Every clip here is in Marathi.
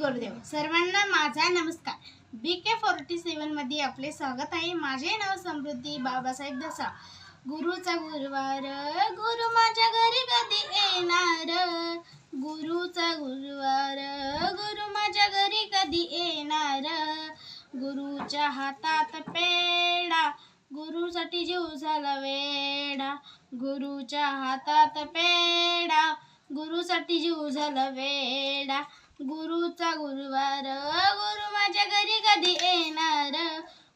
गुरुदेव. सर्वांना माझा नमस्कार. बी के फोर्टी सेवनमध्ये आपले स्वागत आहे. माझे नाव समृद्धी बाबासाहेब दसा गुरुचा गुरुवार गुरु माझ्या घरी कधी येणार? गुरुचा गुरुवार गुरु माझ्या घरी कधी येणार? गुरुच्या हातात पेडा गुरुसाठी जीव झाला वेडा गुरुच्या हातात पेडा गुरुसाठी जीव झाला वेडा गुरुचा गुरुवार गुरु माझ्या घरी कधी येणार?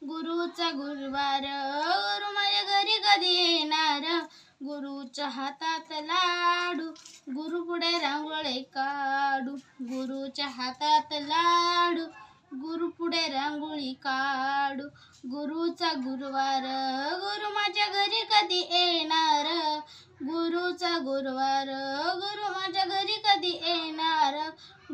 गुरुचा गुरुवार गुरु माझ्या घरी कधी येणार? गुरुच्या हातात लाडू गुरु पुढे रांगोळी काढू. गुरुच्या हातात लाडू गुरु पुढे रांगोळी काढू. गुरुचा गुरुवार गुरु माझ्या घरी कधी येणार? गुरुचा गुरुवार गुरु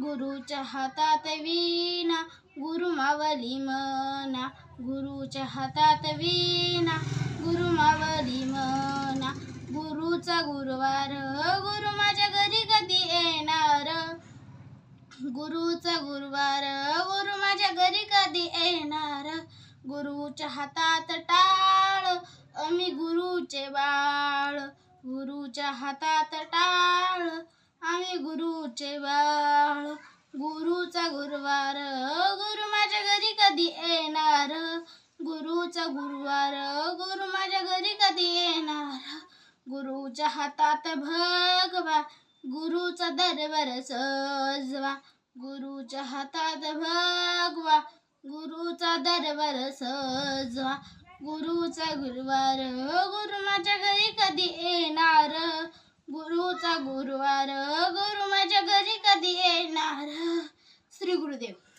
गुरुच्या हातात वीणा गुरु मावली मना गुरुच्या हातात वीणा गुरु मावली मना गुरुचा गुरुवार गुरु माझ्या घरी कधी येणार? गुरुचा गुरुवार गुरु माझ्या घरी कधी येणार? गुरुच्या हातात टाळ आम्ही गुरुचे बाळ. गुरुच्या हातात टाळ आम्ही गुरुचे बाळ. गुरुचा गुरुवार गुरु माझ्या घरी कधी येणार? गुरुचा गुरुवार गुरु माझ्या घरी कधी येणार? गुरुच्या हातात भगवा गुरुचा दरबार सजवा. गुरुच्या हातात भगवा गुरुचा दरबार सजवा. गुरुचा गुरुवार गुरु माझ्या घरी कधी येणार? गुरुचा गुरुवार गुरु माझ्या